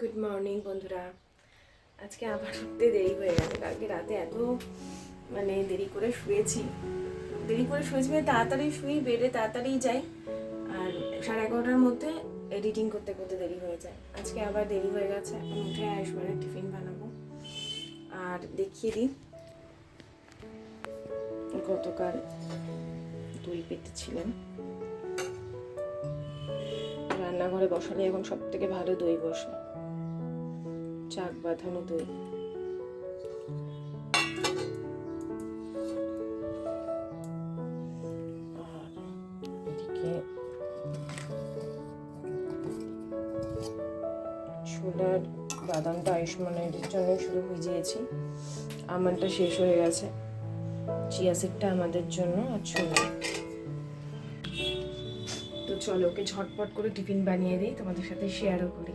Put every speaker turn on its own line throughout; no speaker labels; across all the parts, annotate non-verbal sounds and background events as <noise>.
Good morning বন্ধুরা। আজকে আবার উঠতে দেরি হয়ে গেছে। কালকে রাতে এত মানে দেরি করে শুয়েছি। দেরি করে শুয়েছি মানে তাড়াতাড়ি শুই বেডে তাড়াতাড়ি যাই। আর সাড়ে এগারোটার মধ্যে এডিটিং করতে করতে দেরি হয়ে যায়। আজকে আবার দেরি হয়ে গেছে। এখন উঠে আসবারের টিফিন বানাবো। আর দেখিয়ে দিই। গতকাল দই পেতেছিলাম। রান্নাঘরে বসালে এখন সব থেকে ভালো দই বসে। চাক বাঁধানো দই। ছোলার বাদামটা আয়ুষ্মানের জন্য শুধু ভিজিয়েছি আমনটা শেষ হয়ে গেছে। চিয়া সিডটা আমাদের জন্য আর ছোলা। চলো, ওকে ঝটপট করে টিফিন বানিয়ে দিই, তোমাদের সাথে শেয়ারও করি।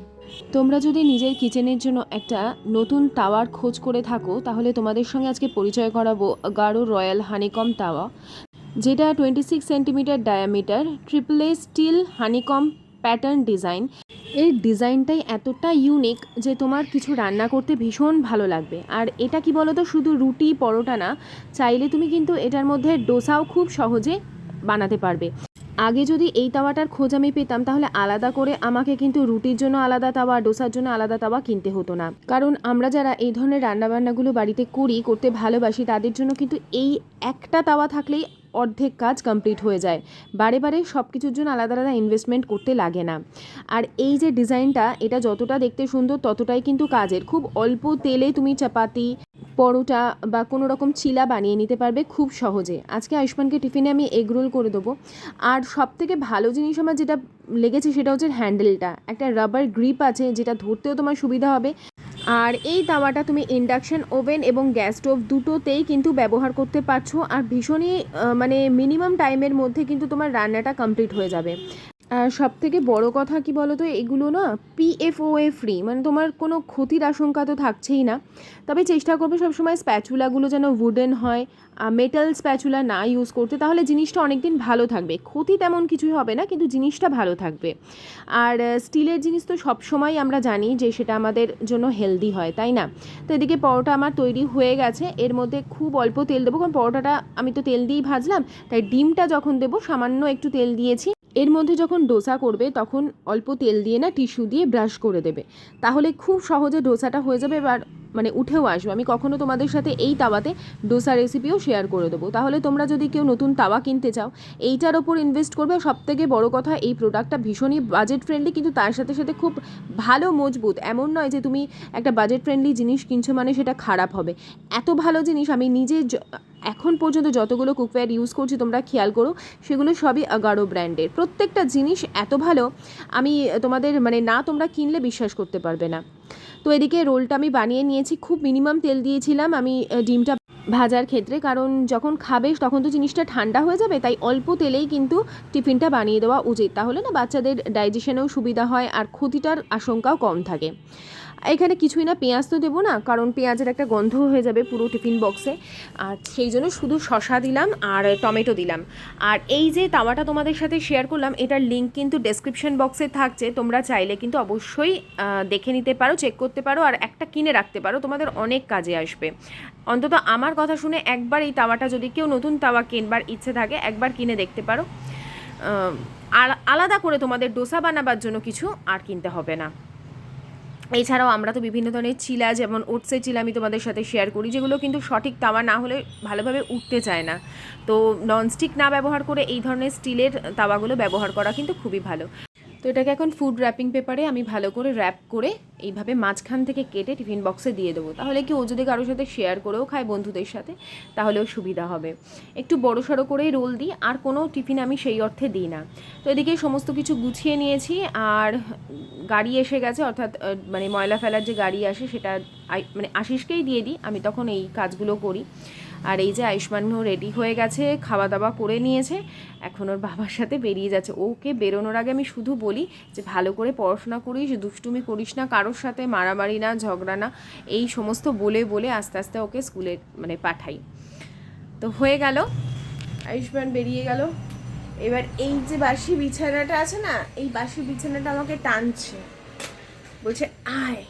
তোমরা যদি নিজের কিচেনের জন্য একটা নতুন টাওয়ার খোঁজ করে থাকো, তাহলে তোমাদের সঙ্গে আজকে পরিচয় করাবো গাঢ় রয়্যাল হানিকম টাওয়া যেটা twenty six centimetre diameter triple steel honeycomb pattern design এই ডিজাইনটাই এতটা ইউনিক যে তোমার কিছু রান্না করতে ভীষণ ভালো লাগবে। আর এটা কি বলো তো শুধু রুটি, পরোটা না, চাইলে তুমি কিন্তু এটার মধ্যে ডোসাও খুব সহজে বানাতে পারবে। আগে যদি এই তাওয়াটার খোঁজ আমি পেতাম, তাহলে আলাদা করে আমাকে কিন্তু রুটির জন্য আলাদা তাওয়া, ডোসার জন্য আলাদা তাওয়া কিনতে হতো না। কারণ আমরা যারা এই ধরনের রান্নাবান্নাগুলো বাড়িতে করি, করতে ভালোবাসি, তাদের জন্য কিন্তু এই একটা তাওয়া থাকলেই অর্ধেক কাজ কমপ্লিট হয়ে যায়। বারে বারে সব কিছুর জন্য আলাদা আলাদা ইনভেস্টমেন্ট করতে লাগে না। আর এই যে ডিজাইনটা এটা যতটা দেখতে সুন্দর, ততটাই কিন্তু কাজের। খুব অল্প তেলে তুমি চাপাতি পরোটা বা কোনো রকম চিলা বানিয়ে নিতে পারবে খুব সহজে। আজকে আয়ুষ্মানকে টিফিনে আমি এগ রোল করে দেবো। আর সব থেকে ভালো জিনিস আমার যেটা লেগেছে সেটা হচ্ছে হ্যান্ডেলটা একটা রাবার গ্রিপ আছে যেটা ধরতেও তোমার সুবিধা হবে। আর এই তাওয়াটা তুমি ইন্ডাকশান ওভেন এবং গ্যাস স্টোভ দুটোতেই কিন্তু ব্যবহার করতে পারছ। আর ভীষণই মানে মিনিমাম টাইমের মধ্যে কিন্তু তোমার রান্নাটা কমপ্লিট হয়ে যাবে। আর সব থেকে বড় কথা কি বলো তো এগুলো না পিএফওএ ফ্রি মানে তোমার কোনো ক্ষতির আশঙ্কা তো থাকছেই না। তবে চেষ্টা করবে সবসময় স্প্যাচুলাগুলো যেন উডেন হয় আর মেটাল স্প্যাচুলা না ইউজ করতে, তাহলে জিনিসটা অনেক দিন ভালো থাকবে। ক্ষতি তেমন কিছুই হবে না, কিন্তু জিনিসটা ভালো থাকবে। আর স্টিলের জিনিস তো সব সময় আমরা জানি যে সেটা আমাদের জন্য হেলদি হয়, তাই না? তো এদিকে পরোটা আমার তৈরি হয়ে গেছে, এর মধ্যে খুব অল্প তেল দেবো, কারণ পরোটাটা আমি তো তেল দিয়েই ভাজলাম, তাই ডিমটা যখন দেবো, সামান্য একটু তেল দিয়েছি। এর মধ্যে যখন ডোসা করবে, তখন অল্প তেল দিয়ে না টিস্যু দিয়ে ব্রাশ করে দেবে। তাহলে খুব সহজে ডোসাটা হয়ে যাবে এবার মানে উঠেও আসবে। আমি কখনো তোমাদের সাথে এই তাওয়াতে ডোসা রেসিপিও শেয়ার করে দেবো। তাহলে তোমরা যদি কেউ নতুন তাওয়া কিনতে চাও, এইটার ওপর ইনভেস্ট করবে। সব থেকে বড় কথা, এই প্রোডাক্টটা ভীষণই বাজেট ফ্রেন্ডলি কিন্তু তার সাথে সাথে খুব ভালো মজবুত। এমন নয় যে তুমি একটা বাজেট ফ্রেন্ডলি জিনিস কিনছো মানে সেটা খারাপ হবে। এত ভালো জিনিস আমি নিজে এখন পর্যন্ত যতগুলো কুকওয়্যার ইউজ করছি, তোমরা খেয়াল করো, সেগুলো সবই আগারো ব্র্যান্ডের প্রত্যেকটা জিনিস এত ভালো, আমি তোমাদের মানে না তোমরা কিনলে বিশ্বাস করতে পারবে না। তো এদিকে রোলটা আমি বানিয়ে নিয়েছি, খুব মিনিমাম তেল দিয়েছিলাম আমি ডিমটা ভাজার ক্ষেত্রে, কারণ যখন খাবে তখন তো জিনিসটা ঠান্ডা হয়ে যাবে, তাই অল্প তেলেই কিন্তু টিফিনটা বানিয়ে দেওয়া উচিত। তাহলে না বাচ্চাদের ডাইজেশনেও সুবিধা হয়, আর ক্ষতিটার আশঙ্কাও কম থাকে। এখানে কিছুই না, পেঁয়াজ তো দেবো না, কারণ পেঁয়াজের একটা গন্ধ হয়ে যাবে পুরো টিফিন বক্সে। আর সেই জন্য শুধু শশা দিলাম আর টমেটো দিলাম। আর এই যে তাওয়াটা তোমাদের সাথে শেয়ার করলাম, এটার লিঙ্ক কিন্তু ডেসক্রিপশন বক্সে থাকছে। তোমরা চাইলে কিন্তু অবশ্যই দেখে নিতে পারো চেক করতে পারো, আর একটা কিনে রাখতে পারো, তোমাদের অনেক কাজে আসবে। অন্তত আমার কথা শুনে একবার এই তাওয়াটা যদি কেউ নতুন তাওয়া কিনবার ইচ্ছে থাকে, একবার কিনে দেখতে পারো। আলাদা করে তোমাদের ডোসা বানাবার জন্য কিছু আর কিনতে হবে না। এছাড়াও আমরা তো বিভিন্ন ধরনের চিলা, যেমন ওটসের চিলা আমি তোমাদের সাথে শেয়ার করি, যেগুলো কিন্তু সঠিক তাওয়া না হলে ভালোভাবে উঠতে চায় না। তো ননস্টিক না ব্যবহার করে এই ধরনের স্টিলের তাওয়াগুলো ব্যবহার করা কিন্তু খুবই ভালো। তো এটাকে এখন ফুড র্যাপিং পেপারে আমি ভালো করে র্যাপ করে এইভাবে মাঝখান থেকে কেটে টিফিন বক্সে দিয়ে দেবো। তাহলে কি ও যদি কারোর সাথে শেয়ার করেও খায় বন্ধুদের সাথে, তাহলেও সুবিধা হবে। একটু বড় সড়ো করেই রোল দিই, আর কোনো টিফিন আমি সেই অর্থে দিই না। তো এদিকে সমস্ত কিছু গুছিয়ে নিয়েছি, আর গাড়ি এসে গেছে, অর্থাৎ মানে ময়লা ফেলার যে গাড়ি আসে সেটা মানে আশিসকেই দিয়ে দিই, আমি তখন এই কাজগুলো করি। আর এই যে আয়ুষ্মানও রেডি হয়ে গেছে খাওয়া দাওয়া করে নিয়েছে, এখন ওর বাবার সাথে বেরিয়ে যাচ্ছে। ওকে বেরোনোর আগে আমি শুধু বলি যে, ভালো করে পড়াশোনা করিস, দুষ্টুমি করিস না, কারোর সাথে মারামারি না, ঝগড়া না, এই সমস্ত বলে বলে আস্তে আস্তে ওকে স্কুলে মানে পাঠাই। তো হয়ে গেল, আয়ুষ্মান বেরিয়ে গেল। এবার এই যে বাসি বিছানাটা আছে না, এই বাসি বিছানাটা আমাকে টানছে। বলছে, আয়,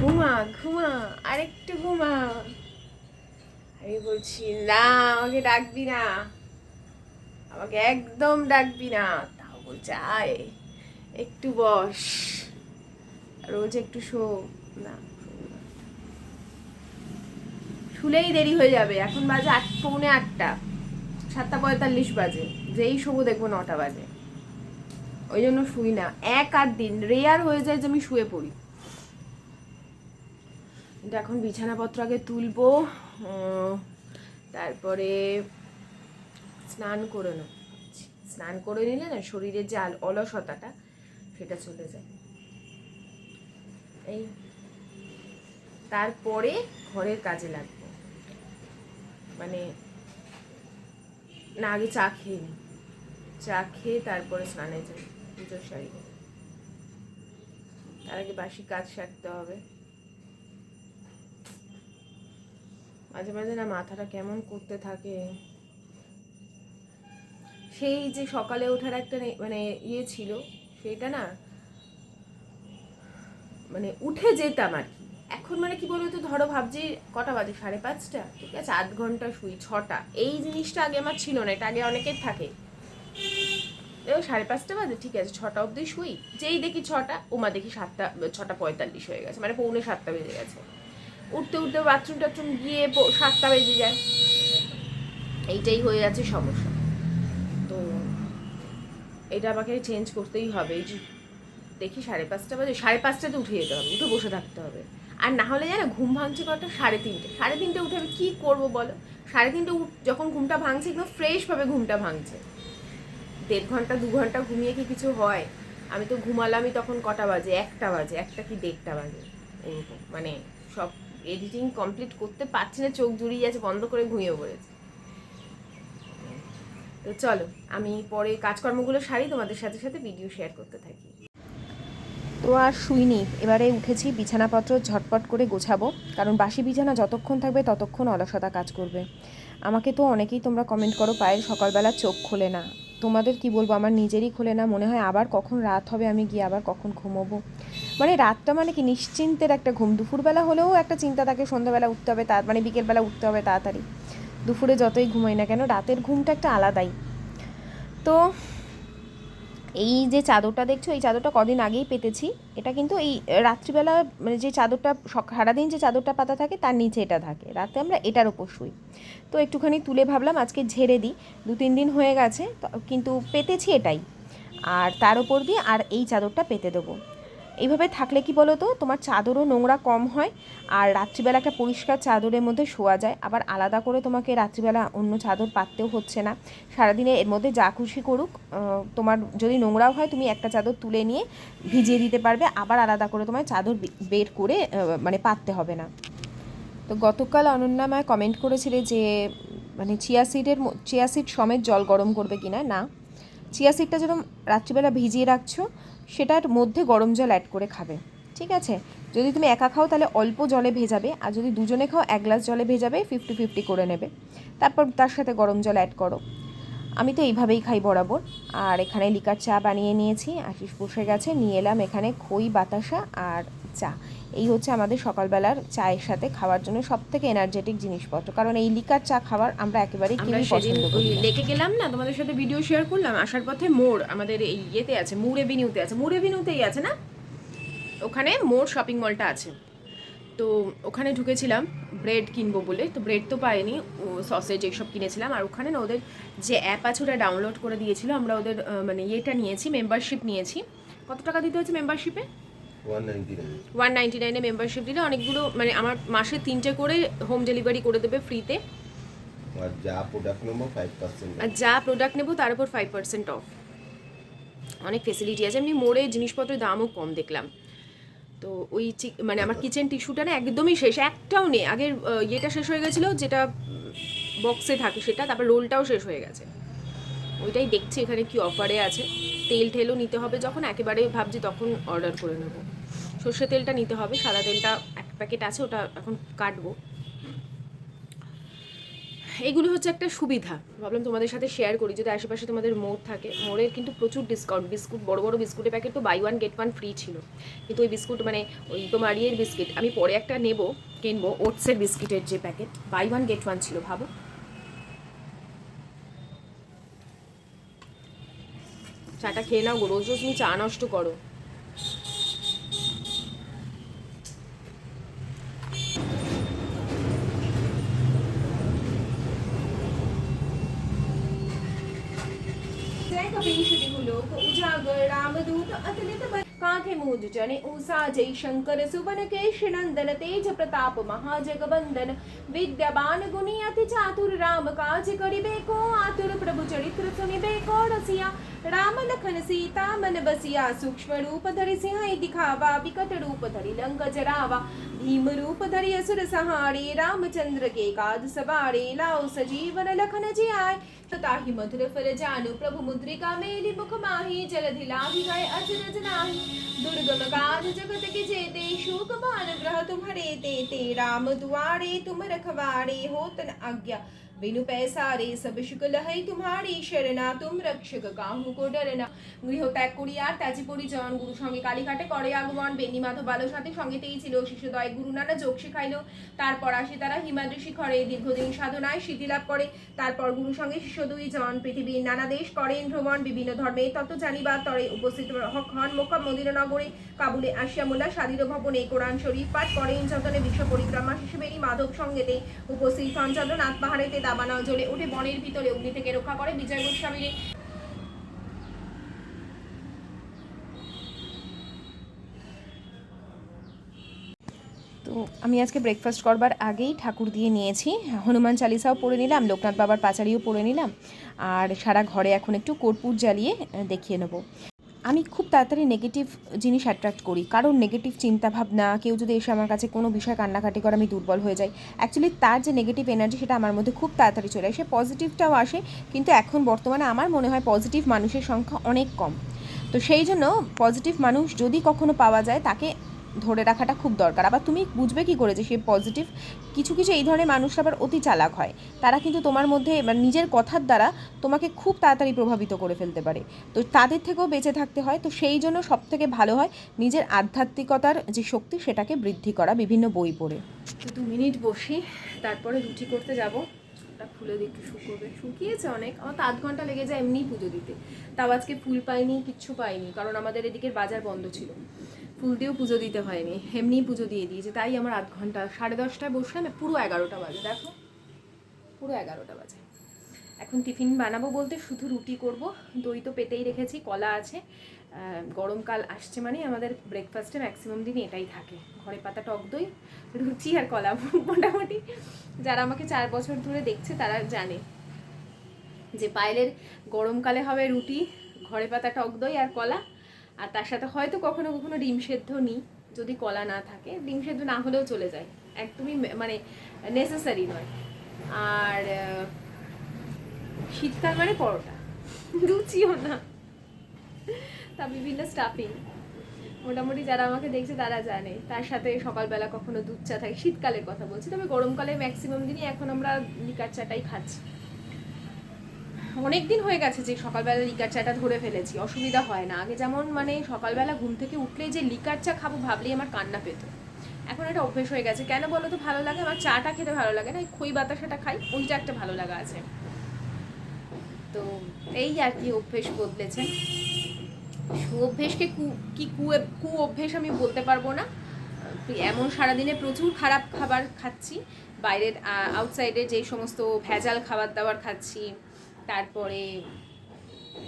ঘুমা ঘুমা, আরেকটু ঘুমা। আমি বলছি, না, আমাকে ডাকবি না। আমাকে একদম ডাকবি না। তাও বলছে আয় একটু বস। বলছে একটু শো। না। শুলেই দেরি হয়ে যাবে। এখন বাজে আট, পৌনে আটটা। সাতটা পঁয়তাল্লিশ বাজে। যেই শোবো দেখব নটা বাজে। ওই জন্য শুই না। এক আধ দিন। রেয়ার হয়ে যায় যে আমি শুয়ে পড়ি। কিন্তু এখন বিছানাপত্র আগে তুলবো। তারপরে স্নান করে নেব স্নান করে নিলে না শরীরের যে অলসতাটা, সেটা চলে যায়। এই তারপরে ঘরের কাজে লাগবো। মানে না, আগে চা খেয়ে নিই চা খেয়ে তারপরে স্নানে যাই পুজোর শাড়ি। তার আগে বাসি কাজ সারতে হবে। মাঝে মাঝে না মাথাটা কেমন করতে থাকে। সেই যে সকালে ওঠার একটা মানে ইয়ে ছিল, সেটা না মানে উঠে যেতাম আর কি। এখন মানে কি বলতো ধরো ভাবছি কটা বাজে? সাড়ে পাঁচটা? ঠিক আছে আধ ঘণ্টা শুই, ছটা। এই জিনিসটা আগে আমার ছিল না, এটা আগে অনেকের থাকে। সাড়ে পাঁচটা বাজে, ঠিক আছে, ছটা অবধি শুই। যেই দেখি ছটা, ওমা দেখি সাতটা, ছটা পঁয়তাল্লিশ হয়ে গেছে মানে পৌনে সাতটা বেজে গেছে। উঠতে উঠতে বাথরুম টাথরুম গিয়ে সাতটা বেজে যায়। এইটাই হয়ে যাচ্ছে সমস্যা। তো এটা আমাকে চেঞ্জ করতেই হবে। এই যে দেখি সাড়ে পাঁচটা বাজে, সাড়ে পাঁচটাতে উঠে যেতে হবে, উঠে বসে থাকতে হবে। আর না হলে জানো, ঘুম ভাঙছে কটা? সাড়ে তিনটে। সাড়ে তিনটে উঠে আমি কী করব বলো? সাড়ে তিনটে উঠ- যখন ঘুমটা ভাঙছে, একদম ফ্রেশভাবে ঘুমটা ভাঙছে। দেড় ঘণ্টা, দু ঘণ্টা ঘুমিয়ে কি কিছু হয়? আমি তো ঘুমালামই তখন কটা বাজে? একটা বাজে, একটা কি দেড়টা বাজে? এরকম মানে সব এডিটিং কমপ্লিট করতে পারছি না, চোখ জুড়িয়ে যাচ্ছে, বন্ধ করে ঘুমিয়ে পড়েছে। তো চলো, আমি পরে কাজকর্মগুলো সারি, তোমাদের সাথে সাথে ভিডিও শেয়ার করতে থাকি।
তো আর শুইনি, এবারে উঠেছি, বিছানাপত্র ঝটপট করে গোছাবো, কারণ বাসি বিছানা যতক্ষণ থাকবে ততক্ষণ অলসতা কাজ করবে। আমাকে তো অনেকেই তোমরা কমেন্ট করো, পায়ের সকালবেলা চোখ খোলে না। তোমাদের কি বলব? আমার নিজেরই খোলে না, মনে হয় আবার কখন রাত হবে, আমি গিয়ে আবার কখন ঘুমোবো। মানে রাতটা মানে কি নিশ্চিন্তের একটা ঘুম। দুপুরবেলা হলেও একটা চিন্তা থাকে, সন্ধ্যাবেলা উঠতে হবে তার মানে বিকেলবেলা উঠতে হবে তাড়াতাড়ি। দুপুরে যতই ঘুমাই না কেন, রাতের ঘুমটা একটা আলাদাই। তো এই যে চাদরটা দেখছ, এই চাদরটা কদিন আগেই পেতেছি। এটা কিন্তু এই রাত্রিবেলা মানে যে চাদরটা সারাদিন যে চাদরটা পাতা থাকে, তার নিচে এটা থাকে। রাতে আমরা এটার ওপর শুই। তো একটুখানি তুলে ভাবলাম, আজকে ঝেড়ে দিই। দু তিন দিন হয়ে গেছে কিন্তু পেতেছি এটাই। আর তার ওপর দিয়ে আর এই চাদরটা পেতে দেবো। এইভাবে থাকলে কি বলো তো তোমার চাদরও নোংরা কম হয় আর রাত্রিবেলা একটা পরিষ্কার চাদরের মধ্যে শোয়া যায়। আবার আলাদা করে তোমাকে রাত্রিবেলা অন্য চাদর পাততেও হচ্ছে না। সারাদিনে এর মধ্যে যা খুশি করুক তোমার যদি নোংরাও হয়, তুমি একটা চাদর তুলে নিয়ে ভিজিয়ে দিতে পারবে। আবার আলাদা করে তোমার চাদর বের করে মানে পাততে হবে না। তো গতকাল অনন্যা মায় কমেন্ট করেছিলে যে মানে চিয়া সিডের চিয়া সিড সমেত জল গরম করবে কিনা? না। চিয়া সিডটা যেরকম রাত্রিবেলা ভিজিয়ে রাখছো সেটার মধ্যে গরম জল অ্যাড করে খাবে। ঠিক আছে? যদি তুমি একা খাও, তাহলে অল্প জলে ভেজাবে, আর যদি দুজনে খাও, এক গ্লাস জলে ভেজাবে ফিফটি ফিফটি করে নেবে। তারপর তার সাথে গরম জল অ্যাড করো। আমি তো এইভাবেই খাই বরাবর। আর এখানে লিকার চা বানিয়ে নিয়েছি, আশিস বসে গেছে, নিয়ে এলাম এখানে খই, বাতাসা, আর চা। এই হচ্ছে আমাদের সকালবেলার চায়ের সাথে খাওয়ার জন্য সব থেকে এনার্জেটিক জিনিসপত্র। কারণ এই লিকার চা খাবার আমরা একেবারেই কেউই
সেদিন
পছন্দ
ওই
করি
লেকে গেলাম না তোমাদের সাথে ভিডিও শেয়ার করলাম আসার পথে মোড় আমাদের এই ইয়েতে আছে মুড়ে বিনিউতে আছে। মুড়ে বিনিউতেই আছে না? ওখানে মোড় শপিং মলটা আছে। তো ওখানে ঢুকেছিলাম ব্রেড কিনবো বলে। তো ব্রেড তো পাইনি ও সসেজ এইসব কিনেছিলাম। আর ওখানে না ওদের যে অ্যাপ আছে ওটা ডাউনলোড করে দিয়েছিল। আমরা ওদের মানে ইয়েটা নিয়েছি মেম্বারশিপ নিয়েছি। কত টাকা দিতে হয়েছে মেম্বারশিপে
ওয়ান নাইনটি নাইন।
মেম্বারশিপ দিলে অনেকগুলো মানে আমার মাসে তিনটে করে হোম ডেলিভারি করে দেবে ফ্রিতে
আর যা প্রোডাক্ট নেব ফাইভ পার্সেন্ট
আর যা প্রোডাক্ট নেব তার উপর ফাইভ পার্সেন্ট অফ অনেক ফেসিলিটি আছে এমনি মোড়ে জিনিসপত্রের দামও কম দেখলাম। তো ওই মানে আমার কিচেন টিস্যুটা না একদমই শেষ একটাও নেই। আগের ইয়েটা শেষ হয়ে গেছিল যেটা বক্সে থাকে সেটা তারপর রোলটাও শেষ হয়ে গেছে। ওইটাই দেখছি এখানে কি অফারে আছে। তেল ঠেলও নিতে হবে যখন একেবারে ভাবছি তখন অর্ডার করে নেব। সর্ষে তেলটা নিতে হবে, সাদা তেলটা এক প্যাকেট আছে, ওটা এখন কাটবো। এগুলো হচ্ছে একটা সুবিধা, ভাবলাম তোমাদের সাথে শেয়ার করি, যদি আশেপাশে তোমাদের মোড় থাকে। মোড়ের কিন্তু প্রচুর ডিসকাউন্ট বিস্কুট, বড় বড় বিস্কুটের প্যাকেট তো buy one get one free ছিল। কিন্তু ওই বিস্কুট মানে ওই তোমার ইয়ের বিস্কিট, আমি পরে একটা নেব, কিনবো ওটসের বিস্কিটের যে packet buy one get one ছিল, ভাবো। চাটা খেয়ে নাও রোজ রোজ তুমি চা নষ্ট করো। कांठे मूज जने ऊषा जय शंकर सुवन केश नंदन तेज प्रताप महाजगवंदन विद्यावान गुणी अति चातुर राम काज करिबे को आतुर प्रभु चरित्र सुनिबे को रसिया राम लखन सीता मन बसिया सूक्ष्म रूप धरि सिंह दिखावा भीम रूप धरि असुर सहारे रामचंद्र के काज सवारे लाओ सजीवन लखन जी आए ताहि मधुर फल जानु प्रभु मुद्रिका मेली मुख माही जलधि लाहि गए अचरज नाही दुर्गम काज जगत के जेते शोक मान ग्रह तुम्हारे ते ते राम दुआरे तुम रखवारे हो तन आज्ञा बिनु पैसारे सब शुक्ल है तुम्हारी शरणा तुम रक्षक काहू को डरना গৃহ ত্যাগ করি আর ত্যাজি পরিজন গুরু সঙ্গে কালীঘাটে করে আগমন বেনি মাধব বালো সাথে সঙ্গেতেই ছিল শিশুদয় গুরু নানা যোগ শেখাইল তারপর আসে তারা হিমাদ্রি শিখরে দীর্ঘদিন সাধনায় সিদ্ধি লাভ করে তারপর গুরু সঙ্গে শিষ্য দুই জন পৃথিবীর নানা দেশ করেন ভ্রমণ বিভিন্ন ধর্মে তত্ত্ব জানিবার তরে উপস্থিত হক হন মোকাম মদিনানগরে কাবুলে আসিয়া মোল্লা স্বাধীন ভবনে কোরআন শরীফ পাঠ করেন যতনে বিশ্ব পরিক্রমা শিশুবেরই মাধব সঙ্গেতে উপস্থিত হন চন্দ্রনাথ পাহাড়েতে দাবানল জ্বলে উঠে বনের ভিতরে অগ্নি থেকে রক্ষা করে বিজয় গোস্বামীর তো আমি আজকে ব্রেকফাস্ট করবার আগেই ঠাকুর দিয়ে নিয়েছি। হনুমান চালিসাও পড়ে নিলাম, লোকনাথ বাবার পাচারিও পড়ে নিলাম, আর সারা ঘরে এখন একটু কর্পূর জ্বালিয়ে দেখিয়ে নেব। আমি খুব তাড়াতাড়ি নেগেটিভ জিনিস অ্যাট্রাক্ট করি। কারণ নেগেটিভ চিন্তাভাবনা, কেউ যদি এসে আমার কাছে কোনো বিষয় কান্নাকাটি করে, আমি দুর্বল হয়ে যাই। অ্যাকচুয়ালি তার যে নেগেটিভ এনার্জি সেটা আমার মধ্যে খুব তাড়াতাড়ি চলে আসে। পজিটিভটাও আসে, কিন্তু এখন বর্তমানে আমার মনে হয় পজিটিভ মানুষের সংখ্যা অনেক কম। তো সেই জন্য পজিটিভ মানুষ যদি কখনো পাওয়া যায়, তাকে ধরে রাখাটা খুব দরকার। আবার তুমি বুঝবে কি করে যে সে পজিটিভ কিছু কিছু এই ধরনের মানুষরা আবার অতি চালাক হয়। তারা কিন্তু তোমার মধ্যে মানে নিজের কথার দ্বারা তোমাকে খুব তাড়াতাড়ি প্রভাবিত করে ফেলতে পারে। তো তাদের থেকেও বেঁচে থাকতে হয়। তো সেই জন্য সব থেকে ভালো হয় নিজের আধ্যাত্মিকতার যে শক্তি সেটাকে বৃদ্ধি করা বিভিন্ন বই পড়ে। দু মিনিট বসি, তারপরে রুটি করতে যাব। ওটা খুলে দিই একটু শুকোবে শুকিয়েছে অনেক। আমার তো আধ ঘণ্টা লেগে যায় এমনি পুজো দিতে। তাও আজকে ফুল পাইনি, কিচ্ছু পাইনি। কারণ আমাদের এদিকের বাজার বন্ধ ছিল। ফুল দিয়েও পুজো দিতে হয়নি, এমনিই পুজো দিয়ে দিয়েছে, তাই আমার আধ ঘণ্টা, সাড়ে দশটায় বসলাম পুরো এগারোটা বাজে, দেখো, পুরো এগারোটা বাজে। এখন টিফিন বানাবো বলতে শুধু রুটি করব, দই তো পেতেই রেখেছি, কলা আছে গরমকাল আসছে মানে আমাদের ব্রেকফাস্টে ম্যাক্সিমাম দিন এটাই থাকে, ঘরে পাতা টক দই রুচি আর কলা <laughs> মোটামুটি। যারা আমাকে চার বছর ধরে দেখছে তারা জানে যে পায়েলের গরমকালে হবে রুটি, ঘরে পাতা টক দই আর কলা আর তার সাথে হয়তো কখনো কখনো ডিম সেদ্ধ নিই, যদি কলা না থাকে। ডিম সেদ্ধ না হলেও চলে যায়। একদমই মানে নেসেসারি নয়। আর শীতকাল মানে পরোটা। <laughs> লুচিও না। তা বিভিন্ন স্টাফিং মোটামুটি যারা আমাকে দেখছে তারা জানে। তার সাথে সকালবেলা কখনো দুধ চা থাকে। শীতকালের কথা বলছি। তবে গরমকালে ম্যাক্সিমাম দিনই এখন আমরা লিকার চাটাই খাচ্ছি। অনেক দিন হয়ে গেছে যে সকালবেলা লিকার চাটা ধরে ফেলেছি, অসুবিধা হয় না। আগে যেমন মানে সকালবেলা ঘুম থেকে উঠলেই যে লিকার চা খাব ভাবলেই আমার কান্না পেত। এখন এটা অভ্যেস হয়ে গেছে। কেন বলো তো, ভালো লাগে? আমার চাটা খেতে ভালো লাগে না, এই খই বাতাসাটা খাই ওইটা একটা ভালো লাগা আছে। তো এই আর কি অভ্যেস বদলেছে। সু অভ্যেসকে কু, কি কু কু অভ্যেস আমি বলতে পারব না। এমন সারাদিনে প্রচুর খারাপ খাবার খাচ্ছি। বাইরের আউটসাইডে যেই সমস্ত ভেজাল খাবার দাবার খাচ্ছি তারপরে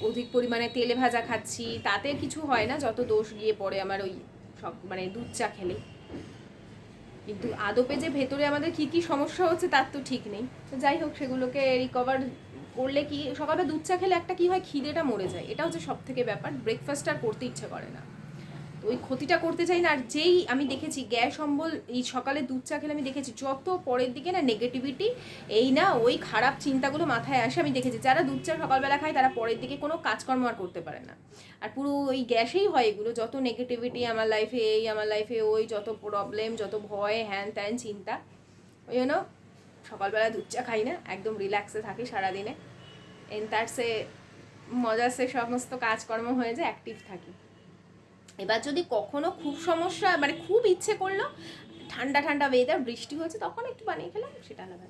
অধিক পরিমাণে তেলে ভাজা খাচ্ছি, তাতে কিছু হয় না, যত দোষ গিয়ে পড়ে আমার ওই সব মানে দুধ চা খেলে। কিন্তু আদপে যে ভেতরে আমাদের কি কি সমস্যা হচ্ছে তার তো ঠিক নেই। তো যাই হোক, সেগুলোকে রিকভার করলে কি সকালবেলা দুধ চা খেলে একটা কি হয়, খিদেটা মরে যায়। এটা হচ্ছে সব থেকে ব্যাপার ব্রেকফাস্ট আর করতে ইচ্ছা করে না। ওই ক্ষতিটা করতে চাই না, আর যেই আমি দেখেছি গ্যাস অম্বল, এই সকালে দুধ চা খেলে আমি দেখেছি যত পরের দিকে না নেগেটিভিটি এই না ওই খারাপ চিন্তাগুলো মাথায় আসে, আমি দেখেছি যারা দুধ চা সকালবেলা খায় তারা পরের দিকে কোনো কাজকর্ম আর করতে পারে না। আর পুরো ওই গ্যাসেই হয় এগুলো, যত নেগেটিভিটি আমার লাইফে এই আমার লাইফে ওই যত প্রবলেম যত ভয়, হ্যান ত্যান, চিন্তা, ওই জন্য সকালবেলা দুধ চা খাই না, একদম রিল্যাক্সে থাকি সারাদিনে। এন তার সে মজার সে সমস্ত কাজকর্ম হয়ে যায় অ্যাক্টিভ থাকি। এবার যদি কখনো খুব সমস্যা মানে খুব ইচ্ছে করল, ঠান্ডা ঠান্ডা ওয়েদার বৃষ্টি হয়েছে, তখন একটু বানিয়ে খেলাম, সেটা আলাদা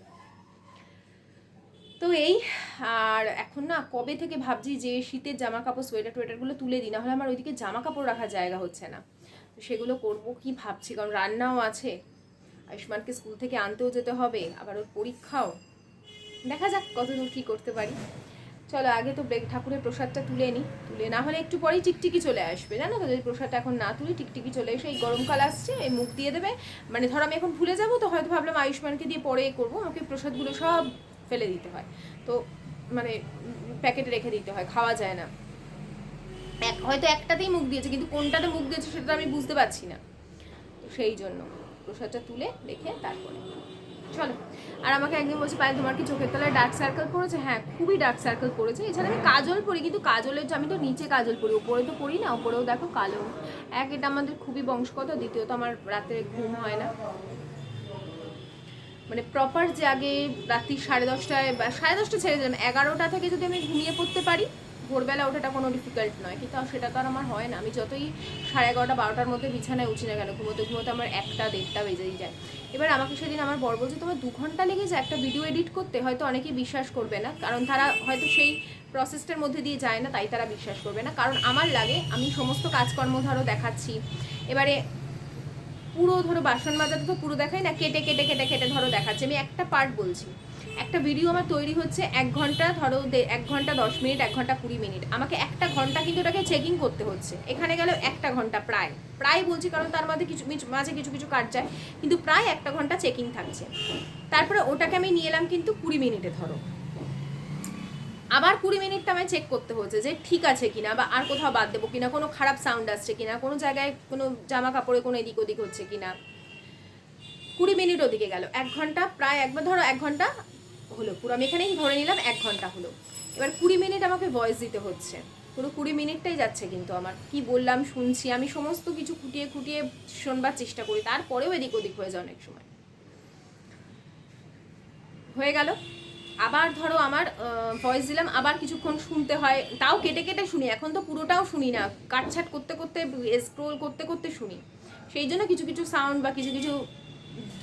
তো এই, আর এখন না, কবে থেকে ভাবছি যে শীতের জামা কাপড় সোয়েটার টোয়েটারগুলো তুলে দিই না হলে আমার ওইদিকে জামা কাপড় রাখার জায়গা হচ্ছে না। সেগুলো করব কি ভাবছি, কারণ রান্নাও আছে। আয়ুষ্মানকে স্কুল থেকে আনতেও যেতে হবে, আবার ওর পরীক্ষাও। দেখা যাক কতদূর কী করতে পারি। চলো, আগে তো ব্রেক, ঠাকুরের প্রসাদটা তুলে নিই তুলে না হলে একটু পরেই টিকটিকি চলে আসবে, জানো তো? যদি প্রসাদটা এখন না তুলি, টিকটিকি চলে এসে এই গরমকাল আসছে, এই মুখ দিয়ে দেবে। মানে ধরো আমি এখন ভুলে যাব, তো হয়তো ভাবলাম আয়ুষ্মানকে দিয়ে পরে করব আমাকে প্রসাদগুলো সব ফেলে দিতে হয়। তো মানে প্যাকেটে রেখে দিতে হয়, খাওয়া যায় না। এক, হয়তো একটাতেই মুখ দিয়েছে, কিন্তু কোনটাতে মুখ দিয়েছে সেটা আমি বুঝতে পারছি না। তো সেই জন্য প্রসাদটা তুলে রেখে তারপরে চলো। আর আমাকে একদিন বলছে পায়ে তোমার কি চোখের তলায় ডার্ক সার্কেল পড়েছে? হ্যাঁ খুবই ডার্ক সার্কেল পড়েছে। এছাড়া আমি কাজল পরি, কিন্তু কাজলের আমি তো নিচে কাজল পরি, উপরে তো পরি না, উপরেও দেখো কালো। এক, এটা আমাদের খুবই বংশগত, দ্বিতীয়ত আমার রাতে ঘুম হয় না। মানে প্রপার যে আগে রাত্রি সাড়ে দশটায় বা সাড়ে দশটা ছেড়ে দিলাম, এগারোটা থেকে যদি আমি ঘুমিয়ে পড়তে পারি ভোরবেলা ওঠাটা কোনো ডিফিকাল্ট নয়, কিন্তু সেটা তো আর আমার হয় না। আমি যতই সাড়ে এগারোটা, বারোটার মধ্যে বিছানায় উঠি না কেন, ঘুমোতে ঘুমোতে আমার একটা দেড়টা বেজেই যায়। এবার আমাকে সেদিন আমার বর বলছে, তোমার দু ঘণ্টা লেগে যায় একটা ভিডিও এডিট করতে? হয়তো অনেকেই বিশ্বাস করবে না, কারণ তারা হয়তো সেই প্রসেসটার মধ্যে দিয়ে যায় না, তাই তারা বিশ্বাস করবে না। কারণ আমার লাগে, আমি সমস্ত কাজকর্ম ধরো দেখাচ্ছি। এবারে পুরো ধরো বাসন মাজাতে তো পুরো দেখাই না, কেটে কেটে কেটে কেটে ধরো দেখাচ্ছে। আমি একটা পার্ট বলছি একটা ভিডিও আমার তৈরি হচ্ছে এক ঘণ্টা, ধরো এক ঘণ্টা দশ মিনিট, এক ঘণ্টা কুড়ি মিনিট। আমাকে একটা ঘণ্টা কিন্তু ওটাকে চেকিং করতে হচ্ছে। এখানে গেল একটা ঘণ্টা প্রায়। প্রায় বলছি কারণ তার মধ্যে কিছু মাঝে কিছু কিছু কাট যায়, কিন্তু প্রায় একটা ঘণ্টা চেকিং থাকছে। তারপরে ওটাকে আমি নিয়ে এলাম কিন্তু কুড়ি মিনিটে, ধরো। আবার কুড়ি মিনিটটা আমায় চেক করতে হচ্ছে যে ঠিক আছে কিনা বা আর কোথাও বাদ দেবো কিনা, কোনো খারাপ সাউন্ড আসছে কিনা, কোনো জায়গায় কোনো জামা কাপড়ে কোনো এদিক ওদিক হচ্ছে কিনা। কুড়ি মিনিট ওদিকে গেল। এক ঘণ্টা, প্রায় একবার, ধরো এক ঘণ্টা হলো, পুরো আমি এখানেই ধরে নিলাম এক ঘণ্টা হলো। এবার কুড়ি মিনিট আমাকে ভয়েস দিতে হচ্ছে। পুরো কুড়ি মিনিটটাই যাচ্ছে কিন্তু আমার। কি বললাম, শুনছি। আমি সমস্ত কিছু খুঁটিয়ে খুঁটিয়ে শোনবার চেষ্টা করি, তারপরেও এদিক ওদিক হয়ে যায় অনেক সময়। হয়ে গেল। আবার ধরো আমার ভয়েস দিলাম, আবার কিছুক্ষণ শুনতে হয়। তাও কেটে কেটে শুনি, এখন তো পুরোটাও শুনি না। কাটছাট করতে করতে স্ক্রোল করতে করতে শুনি। সেই জন্য কিছু কিছু সাউন্ড বা কিছু কিছু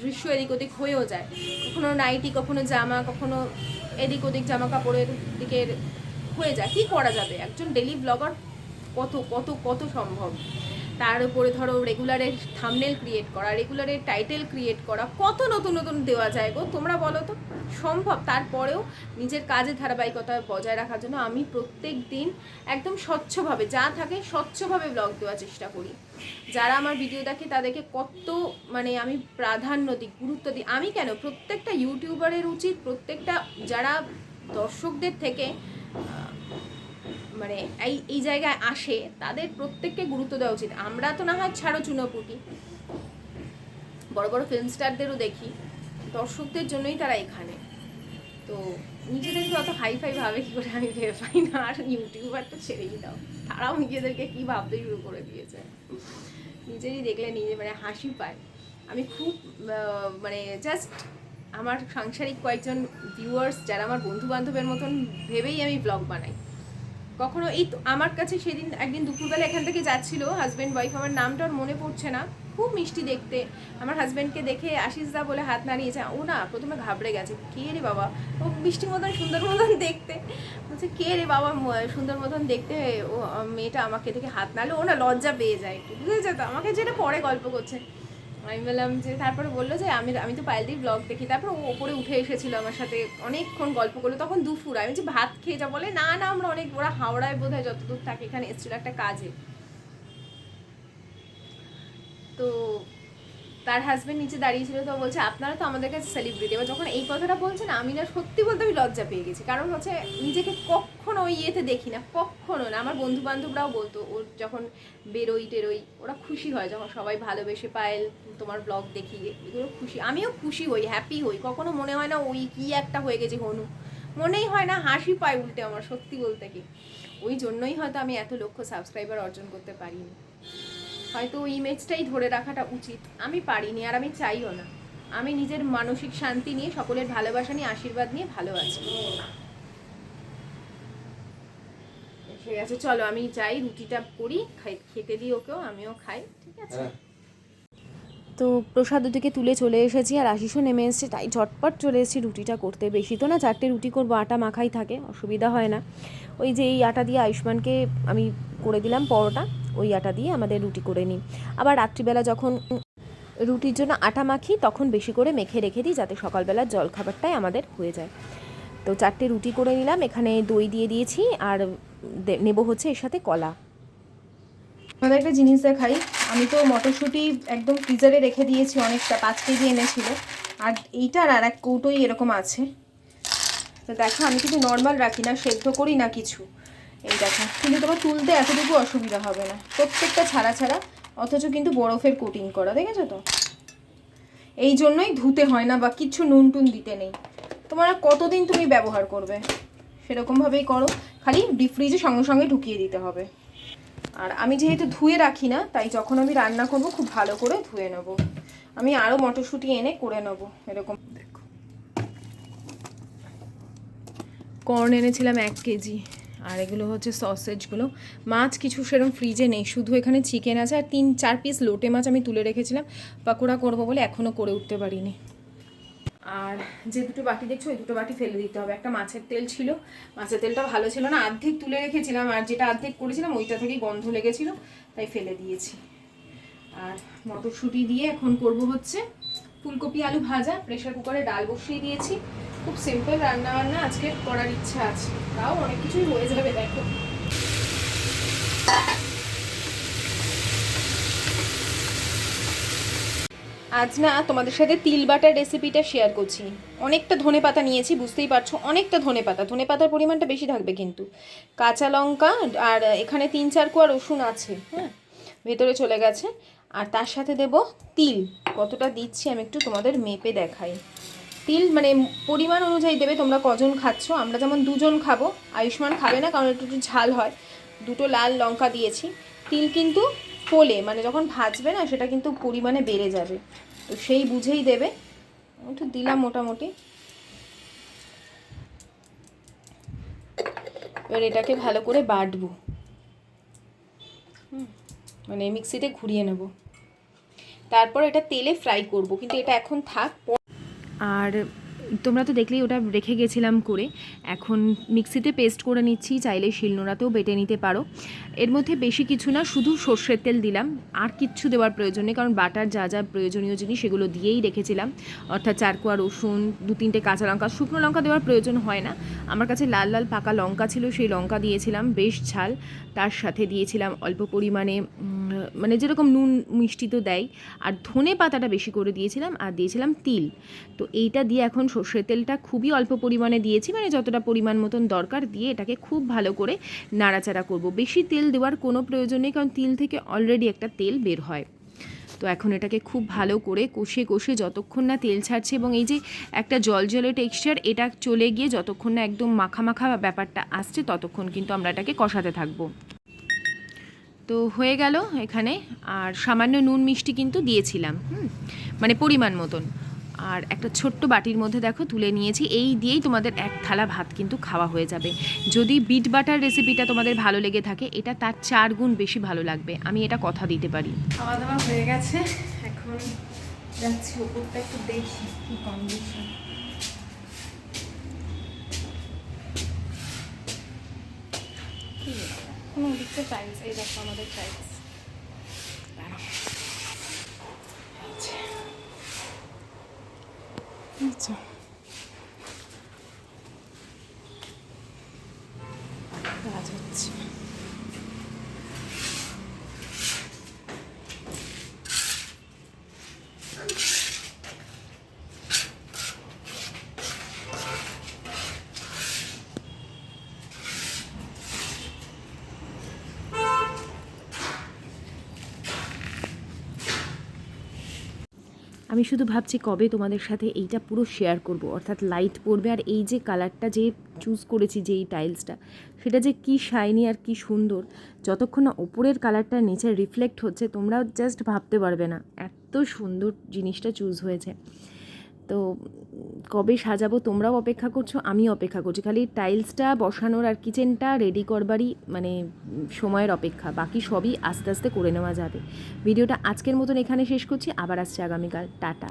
দৃশ্য এদিক ওদিক হয়েও যায়। কখনো নাইটি, কখনো জামা, কখনো এদিক ওদিক জামা কাপড়ের দিকের হয়ে যায়। কী করা যাবে? একজন ডেলি ব্লগার কত কত কত সম্ভব? তার উপরে ধরো রেগুলারের থামনেল ক্রিয়েট করা রেগুলারের টাইটেল ক্রিয়েট করা, কত নতুন নতুন দেওয়া যায় গো, তোমরা বলো তো? সম্ভব। তারপরেও নিজের কাজের ধারাবাহিকতা বজায় রাখার জন্য আমি প্রত্যেক দিন একদম স্বচ্ছভাবে, যা থাকে স্বচ্ছভাবে ব্লগ দেওয়ার চেষ্টা করি। যারা আমার ভিডিও দেখে তাদেরকে কত মানে আমি প্রাধান্য দিই, গুরুত্ব দিই। আমি কেন? প্রত্যেকটা ইউটিউবারের উচিত, প্রত্যেকটা যারা দর্শকদের থেকে মানে এই এই জায়গায় আসে, তাদের প্রত্যেককে গুরুত্ব দেওয়া উচিত। আমরা তো না হয় ছাড়ো চুনোপুটি। বড় বড় ফিল্ম স্টারদেরও দেখি। দর্শকদের জন্যই তারা এখানে। তো নিজেদেরকে অত হাই ফাই ভাবে কি করে আমি ভেবে পাই না। আর ইউটিউবার তো ছেড়েই দাও। তারাও নিজেদেরকে কি ভাবতে শুরু করে দিয়েছে। নিজেরই দেখলে নিজে মানে হাসি পায়। আমি খুব মানে জাস্ট আমার সাংসারিক কয়েকজন ভিউয়ার্স যারা আমার বন্ধু বান্ধবের মতন ভেবেই আমি ব্লগ বানাই। কখনো এই আমার কাছে সেদিন একদিন দুপুরবেলা এখান থেকে যাচ্ছিল হাজব্যান্ড ওয়াইফ আমার নামটা ওর মনে পড়ছে না। খুব মিষ্টি দেখতে। আমার হাজব্যান্ডকে দেখে আশিস দা বলে হাত নাড়িয়েছে ও না, প্রথমে ঘাবড়ে গেছে। কে রে বাবা? ও মিষ্টি মতন, সুন্দর মতন দেখতে। বলছে, কে রে বাবা সুন্দর মতন দেখতে? ও মেয়েটা আমাকে দেখে হাত নাড়লো। ও না, লজ্জা পেয়ে যায় একটু, বুঝেছে তো? আমাকে যেটা পরে গল্প করছে। আমি বললাম যে, তারপরে বলল যে, আমি আমি তো পায়েলদির ব্লগ দেখি। তারপর ও ওপরে উঠে এসেছিল আমার সাথে, অনেকক্ষণ গল্প করল। তখন দুপুর আমি যে ভাত খেয়ে যা। বলে, না না, আমরা অনেক, ওরা হাওড়ায় বোধ হয় যতদূর থাকে, এখানে এসেছিল একটা কাজে। তো তার হাজবেন্ড নিচে দাঁড়িয়েছিল তো বলছে, আপনারা তো আমাদের কাছে সেলিব্রিটি এবার যখন এই কথাটা বলছে না, আমি না সত্যি বলতে আমি লজ্জা পেয়ে গেছি। কারণ হচ্ছে নিজেকে কখনো ওই ইয়েতে দেখি না, কখনো না। আমার বন্ধু বান্ধবরাও বলতো, ওর যখন বেরোই টেরোই, ওরা খুশি হয় যখন সবাই ভালোবেসে পায়েল তোমার ব্লগ দেখি, এগুলো খুশি। আমিও খুশি হই হ্যাপি হই। কখনো মনে হয় না, ওই কি একটা হয়ে গেছে হনু। মনেই হয় না, হাসি পায় উল্টে আমার সত্যি বলতে কি। ওই জন্যই হয়তো আমি এত লক্ষ সাবস্ক্রাইবার অর্জন করতে পারিনি। হয়তো ওই ইমেজটাই ধরে রাখাটা উচিত। আমি পারিনি আর আমি চাইও না।
আমি নিজের মানসিক শান্তি নিয়ে সকলের ভালোবাসা নিয়ে আশীর্বাদ নিয়ে ভালো আছি। ঠিক আছে চলো আমি যাই রুটিটা করি খাই খেতে দিই ওকেও আমিও খাই ঠিক আছে?
হ্যাঁ।
তো প্রসাদ দুটিকে তুলে চলে এসেছি আর আশিসও নেমে এসেছে তাই ঝটপট চলে এসেছি রুটিটা করতে। বেশি তো না চারটে রুটি করব আটা মাখাই থাকে অসুবিধা হয় না। ওই যে এই আটা দিয়ে আয়ুষ্মানকে আমি করে দিলাম পরোটা, ওই আটা দিয়ে আমাদের রুটি করে নিই। আবার রাত্রিবেলা যখন রুটির জন্য আটা মাখি, তখন বেশি করে মেখে রেখে দিই যাতে সকালবেলার জলখাবারটাই আমাদের হয়ে যায়। তো চারটে রুটি করে নিলাম, এখানে দই দিয়ে দিয়েছি আর নেব হচ্ছে এর সাথে কলা।
আমাদের একটা জিনিস দেখাই, আমি তো মটরশুঁটি একদম ফ্রিজারে রেখে দিয়েছি অনেকটা, পাঁচ কেজি এনেছিল। আর এইটার আর এক কৌটোই এরকম আছে। তো দেখো, আমি কিন্তু নর্মাল রাখি না, সেদ্ধ করি না কিছু। এই দেখো, কিন্তু তোমার তুলতে এতটুকু অসুবিধা হবে না। প্রত্যেকটা ছাড়া ছাড়া, অথচ কিন্তু বরফের কোটিং করা, দেখেছ তো? এই জন্যই ধুতে হয় না বা কিছু নুন টুন দিতে নেই। তোমার কতদিন তুমি ব্যবহার করবে? সেরকমভাবেই করো, খালি ডিপ ফ্রিজে সঙ্গে সঙ্গে ঢুকিয়ে দিতে হবে। আর আমি যেহেতু ধুয়ে রাখি না, তাই যখন আমি রান্না করব, খুব ভালো করে ধুয়ে নেব। আমি আরও মটরশুঁটি এনে করে নেব, এরকম। দেখো কর্ন এনেছিলাম এক কেজি। আর এগুলো হচ্ছে সসেজগুলো মাছ কিছু সেরকম ফ্রিজে নেই। শুধু এখানে চিকেন আছে আর তিন, চার পিস লোটে মাছ আমি তুলে রেখেছিলাম। পাকোড়া করব বলে এখনও করে উঠতে পারিনি। আর যে দুটো বাটি দেখছ, ওই দুটো বাটি ফেলে দিতে হবে। একটা মাছের তেল ছিল। মাছের তেলটা ভালো ছিল না। অর্ধেক তুলে রেখেছিলাম। আর যেটা অর্ধেক করেছিলাম, ওইটা থেকেই গন্ধ লেগেছিল, তাই ফেলে দিয়েছি। আর মটরশুঁটি দিয়ে এখন করব হচ্ছে ফুলকপি আলু ভাজা। প্রেশার কুকারে ডাল বসিয়ে দিয়েছি। খুব সিম্পল রান্না বান্না আজকে করার ইচ্ছা আছে। তাও অনেক কিছুই হয়ে যাবে, দেখো। আজ না তোমাদের সাথে তিল বাটার রেসিপিটা শেয়ার করছি। অনেকটা ধনে পাতা নিয়েছি, বুঝতেই পারছ, অনেকটা ধনে পাতা। ধনে পাতার পরিমাণটা বেশি থাকবে কিন্তু। কাঁচা লঙ্কা আর এখানে তিন চার কোয়া রসুন আছে হ্যাঁ? ভেতরে চলে গেছে। আর তার সাথে দেব তিল। কতটা দিচ্ছি আমি একটু তোমাদের মেপে দেখাই। তিল মানে পরিমাণ অনুযায়ী দেবে তোমরা কজন খাচ্ছ। আমরা যেমন দুজন খাব, আয়ুষ্মান খাবে না, কারণ একটু একটু ঝাল হয়। দুটো লাল লঙ্কা দিয়েছি। তিল কিন্তু ফোলে মানে যখন ভাজবে না, সেটা কিন্তু পরিমাণে বেড়ে যাবে। তো সেই বুঝেই দেবে। একটু দিলাম মোটামুটি। এবার এটাকে ভালো করে বাটবো। মানে মিক্সিতে ঘুরিয়ে নেব। তারপর এটা তেলে ফ্রাই করব, কিন্তু এটা এখন থাক
আর তোমরা তো দেখলেই ওটা রেখে গেছিলাম করে। এখন মিক্সিতে পেস্ট করে নিচ্ছি, চাইলে শিলনোড়াতেও বেটে নিতে পারো। এর মধ্যে বেশি কিছু না, শুধু সর্ষের তেল দিলাম। আর কিচ্ছু দেওয়ার প্রয়োজন নেই, কারণ বাটার যা যা প্রয়োজনীয় জিনিস সেগুলো দিয়েই রেখেছিলাম। অর্থাৎ চারকোয়া, রসুন, দু তিনটে কাঁচা লঙ্কা, শুকনো লঙ্কা দেওয়ার প্রয়োজন হয় না। আমার কাছে লাল লাল পাকা লঙ্কা ছিল, সেই লঙ্কা দিয়েছিলাম, বেশ ঝাল। তার সাথে দিয়েছিলাম অল্প পরিমাণে মানে যেরকম নুন মিষ্টি তো দেয়। আর ধনে পাতাটা বেশি করে দিয়েছিলাম, আর দিয়েছিলাম তিল। তো এইটা দিয়ে এখন সর্ষের তেলটা খুবই অল্প পরিমাণে দিয়েছি মানে যতটা পরিমাণ মতন দরকার দিয়ে এটাকে খুব ভালো করে নাড়াচাড়া করব। বেশি তেল দেওয়ার কোনো প্রয়োজন নেই, কারণ তিল থেকে অলরেডি একটা তেল বের হয়। তো এখন এটাকে খুব ভালো করে কষে কষে যতক্ষণ না তেল ছাড়ছে এবং এই যে একটা জল জলে টেক্সচার এটা চলে গিয়ে যতক্ষণ না একদম মাখা মাখা ব্যাপারটা আসছে, ততক্ষণ কিন্তু আমরা এটাকে কষাতে থাকব। তো হয়ে গেল এখানে, আর সামান্য নুন মিষ্টি কিন্তু দিয়েছিলাম মানে পরিমাণ মতন। আর একটা ছোট্ট বাটির মধ্যে দেখো তুলে নিয়েছি। এই দিয়েই তোমাদের এক থালা ভাত কিন্তু খাওয়া হয়ে যাবে। যদি বিট বাটার রেসিপিটা তোমাদের ভালো লেগে থাকে এটা তার চার গুণ বেশি ভালো লাগবে। আমি এটা কথা দিতে পারি।
খাওয়া দাওয়া হয়ে গেছে। এখন যাচ্ছি ওপরটা একটু দেখি কি কন্ডিশন কোনো দিকটা টাইলস এই দেখো আমাদের টাইলস আচ্ছা
আমি শুধু ভাবছি কবে তোমাদের সাথে এইটা পুরো শেয়ার করব। অর্থাৎ লাইট পড়বে আর এই যে কালারটা যে চুজ করেছি যে এই টাইলসটা সেটা যে কি শাইনি আর কি সুন্দর, যতক্ষণ না ওপরের কালারটা নিচে রিফ্লেক্ট হচ্ছে তোমরা জাস্ট ভাবতে পারবে না। এত সুন্দর জিনিসটা চুজ হয়েছে।
তো কবে সাজাবো তোমরাও অপেক্ষা করছ আমি অপেক্ষা করছি। খালি টাইলসটা বসানোর আর কিচেনটা রেডি করবারই মানে সময়ের অপেক্ষা, বাকি সবই আস্তে আস্তে করে নেওয়া যাবে। ভিডিওটা আজকের মতন এখানে শেষ করছি, আবার আসছে আগামীকাল। টাটা।